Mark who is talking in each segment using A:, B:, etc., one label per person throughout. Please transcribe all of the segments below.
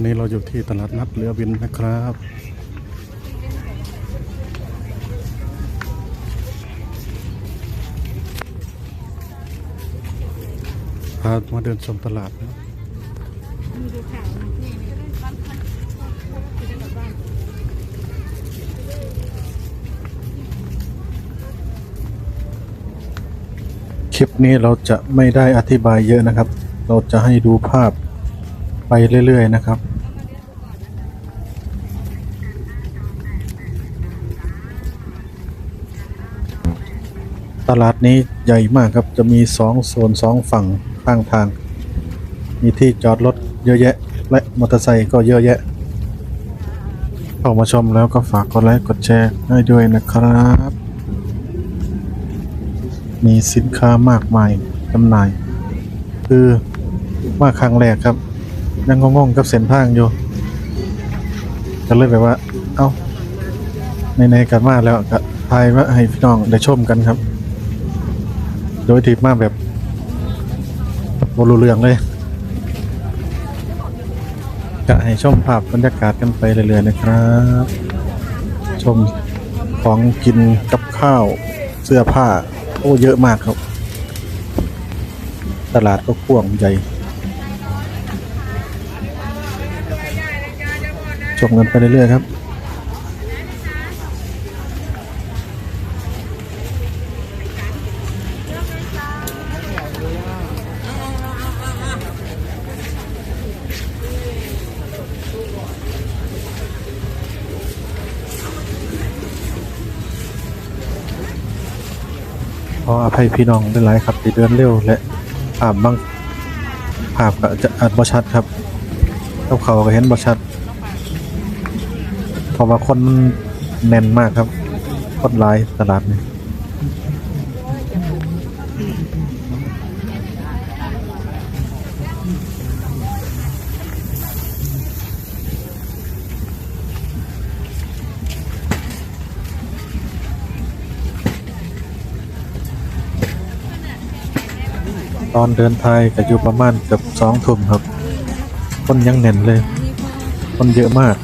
A: อนนี้เราอยู่ที่ตลาดนัดเรือบินนะครับพามาเดินชมตลาดนะคลิปนี้เราจะไม่ได้อธิบายเยอะนะครับ เราจะให้ดูภาพไปเรื่อย ๆ นะครับ ตลาดนี้ใหญ่มากครับจะมีสองโซนสองฝั่งข้างทาง มีที่จอดรถเยอะแยะ และมอเตอร์ไซค์ก็เยอะแยะเข้ามาชมแล้วก็ฝากกดไลค์กดแชร์ให้ด้วยนะครับ มีสินค้ามากมายจำหน่าย คือมาครั้งแรกครับ ยังงงๆกับเส้นทางอยู่ก็เลยแบบว่า เอ้าในๆกันมาแล้วก็ทายมาให้พี่น้องได้ชมกันครับ โดยที่มาแบบบรูเรืองเลยจะให้ชมภาพบรรยากาศกันไปเรื่อยๆนะครับ ชมของกินกับข้าวเสื้อผ้า โอ้เยอะมากครับ ตลาดก็กว้างใหญ่ชมกันไปเรื่อยๆครับ ออภัยพี่น้องด้หลายครับที่เดินเร็วและภาพบางภาพก็จะอัดบ่ชัดครับเขาเขาก็เห็นบ่ชัดเพราะว่าคนมันแน่นมากครับคนหลายตลาดนี้ ตอนเดินไทยก็อยู่ประมาณเกือบสองทุ่มครับ คนยังแน่นเลย คนเยอะมาก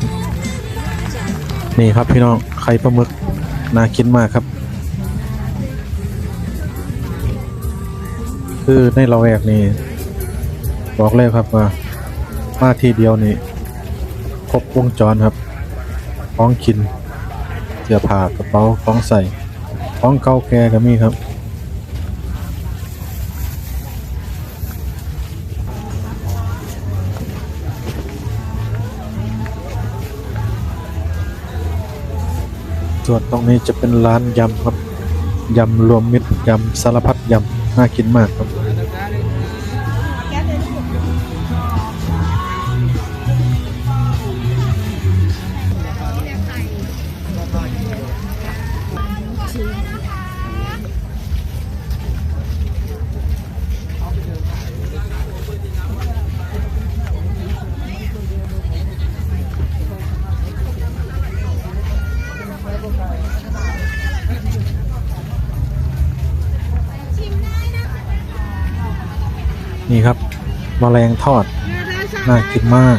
A: นี่ครับพี่น้องไข่ปลาหมึกน่ากินมากครับ คือในเราแวกนี่บอกเลยครับว่ามาทีเดียวนี่ครบวงจรครับของกินเสื้อผ้ากระเป๋าของใส่ของเก่าแก่ก็มีครับ ส่วนตรงนี้จะเป็นร้านยำครับยำรวมมิตรยำสารพัดยำน่ากินมากครับ ครับมแมลงทอด น่ากินมาก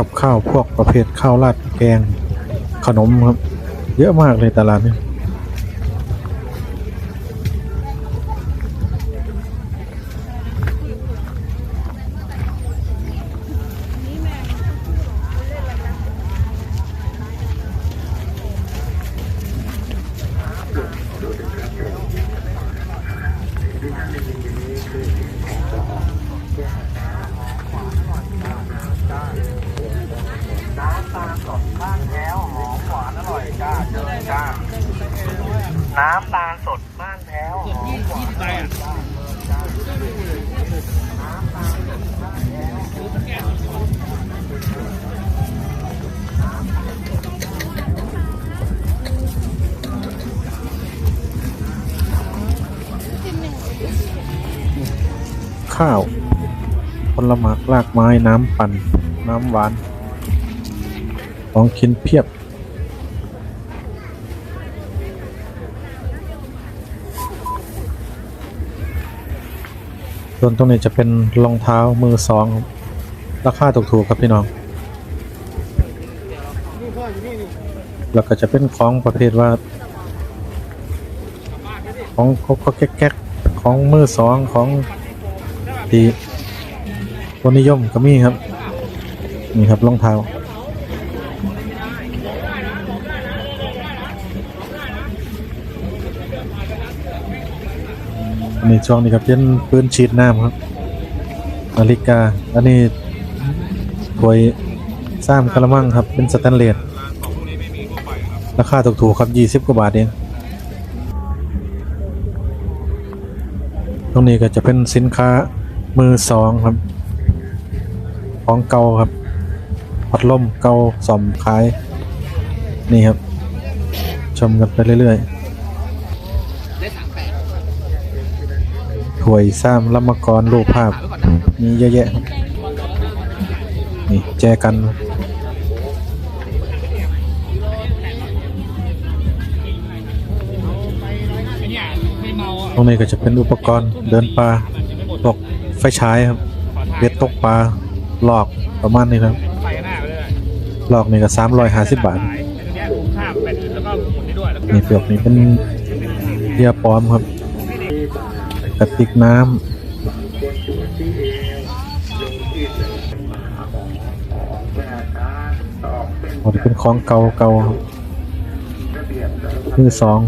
A: กับข้าวพวกประเภทข้าวราดแกงขนมครับ เยอะมากเลยตลาดนี้
B: น้ น้ำตาลสดบ้านแพ้วสอะน้ำตาสดบ้านแข้า
A: ว ผลหมากลากไม้น้ำปั่น น้ำหวาน ของกินเพียบ ส่วนตรงนี้จะเป็นรองเท้ามือสองราคาถูกๆครับพี่น้อง แล้วก็จะเป็นของประเภทว่า ของเขาก็แก๊กๆของมือสองของดีคนนิยมก็มีครับ นี่ครับรองเท้า อันนี้ช่วงนี้ครับเป็นปืนฉีดน้ำครับนาฬิกา อันนี้ถวยซ้ำกระมังครับ เป็นสแตนเลสราคาถูกๆครับยี่สิบ20กว่าบาทเองตรงนี้ก็จะเป็นสินค้ามือสองครับ ของเก่าครับพัดลมเก่าสอมขาย นี่ครับ ชมกันไปเรื่อยๆ วยซ้ำละมกรรูปภาพ มีเยอะแยะ นี่ แจกัน ตรงนี้ก็จะเป็นอุปกรณ์เดินป่าพวกไฟฉายครับเบ็ดตกปลาหลอกประมาณนี้ครับ
B: หล
A: อกนี่ก็สามร้อยห้าสิบบาท
B: ไอ้ตรงเนี้ยผมข้ามเป็นแล้วก็หมุนได้ด้วยแล้วก็
A: นี่เปลือกนี่เป็นเบียปลอมครับ กระติกน้ำอันนี้เป็นของเก่าเก่าครับมือสอง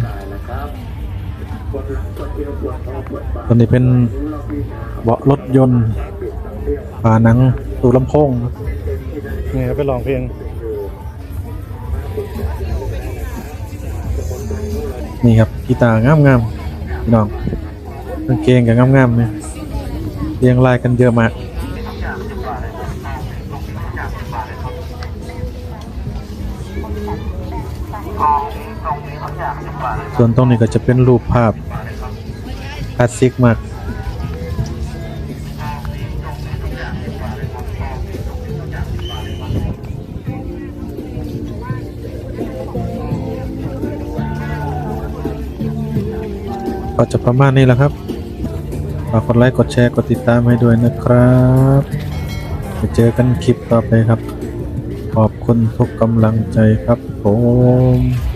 A: ตัวนี้เป็นเบาะรถยนต์ฝาหนังตู้ลำโพงนี่ครับไปลองเพลงนี่ครับกีตาร์งามงามๆพี่น้อง กางเกงกับงามงามๆเนี่ยเรียงรายกันเยอะมากส่วนตรงนี้ก็จะเป็นรูปภาพคลาสสิกมากก็จะประมาณนี้แหละครับ ฝากกดไลค์กดแชร์กดติดตามให้ด้วยนะครับไปเจอกันคลิปต่อไปครับ ขอบคุณทุกกำลังใจครับผม